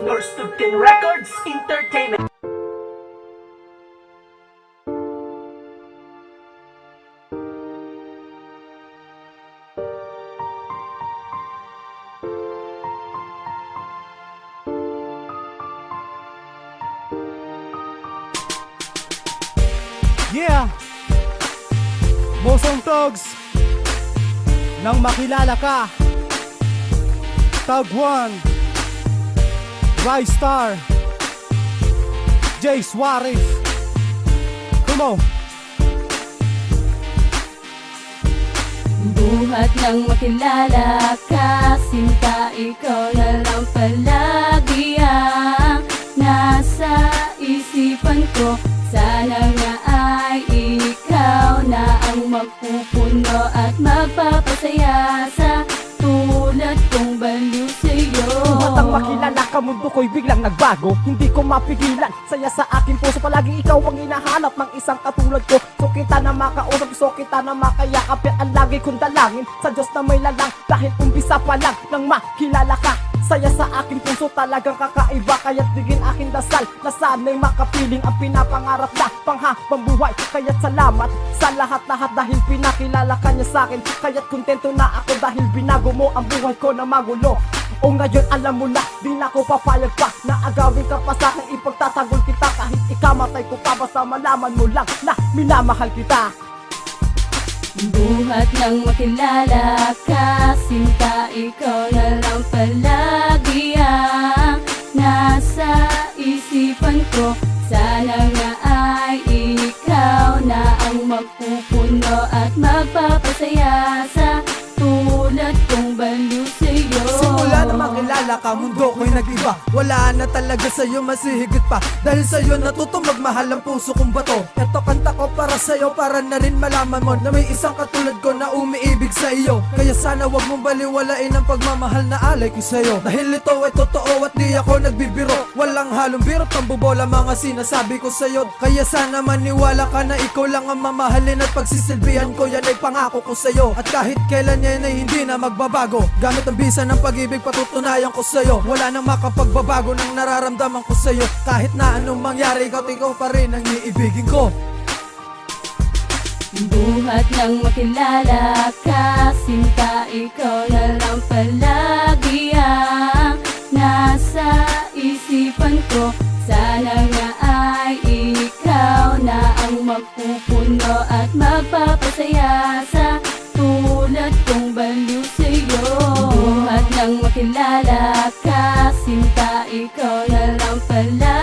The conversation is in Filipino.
Norstupkin Records Entertainment. Yeah! Bosong Togs Nang makilala ka Tag 1 Rise Star. Jay Suarez. Come on! Buhat ng makilala ka Sinta, ikaw na lang palagi makilala ka mundo ko'y biglang nagbago Hindi ko mapigilan Saya sa aking puso. Palagi ikaw ang hinahanap ng isang katulad ko. So kita na makausap So kita na makayakap. Yan ang lagi kong dalangin Sa Diyos na may lalang. Dahil umpisa pa lang Nang makilala ka Saya sa aking puso talagang kakaiba. Kaya't digin aking dasal Na sana'y makapiling ang pinapangarap na Panghabang buhay. Kaya't salamat sa lahat-lahat Dahil pinakilala ka niya sa akin Kaya't kontento na ako Dahil binago mo ang buhay ko na magulo. O ngayon alam mo na, di na ako papayag pa Na agawin ka pa sa akin, ipagtatanggol kita Kahit ikamatay ko pa, basta malaman mo lang Na minamahal kita. Buhat ng makilala ka Sinta, ikaw na lang palagi magpapasaya sa tulad kong baliw sa'yo. Simula na makilala ka, mundo ko'y nag-iba. Wala na talaga sa'yo, masihigit pa. Dahil sa'yo natuto magmahal ang puso kong bato. Eto kanta ko para sa'yo, para na rin malaman mo Na may isang katulad ko na umiibig sa iyo. Kaya sana wag mong baliwalain ang pagmamahal na alay ko sa'yo. Dahil ito ay totoo at di ako nagbibiro. Walang halong biro, tambubola mga sinasabi ko sa'yo. Kaya sana maniwala ka na ikaw lang ang mamahalin At pagsisilbihan ko, yan ay pangako ko sa'yo. At kahit kailan yan ay hindi na magbabago. Gamit ang bisa ng pag-ibig patutunayan ko sa'yo. Wala nang makapagbabago ng nararamdaman ko sa'yo. Kahit na anong mangyari, ikaw ikaw pa rin ang iibigin ko Buhat ng makilala ka Sinta, ikaw na lang palagi ang Nasa isipan ko. Sana nga ay ikaw na ang magpupuno At magpapasaya sa tulad kong baliw sa'yo. Buhat ng makilala ka Sinta, ikaw na lang palagi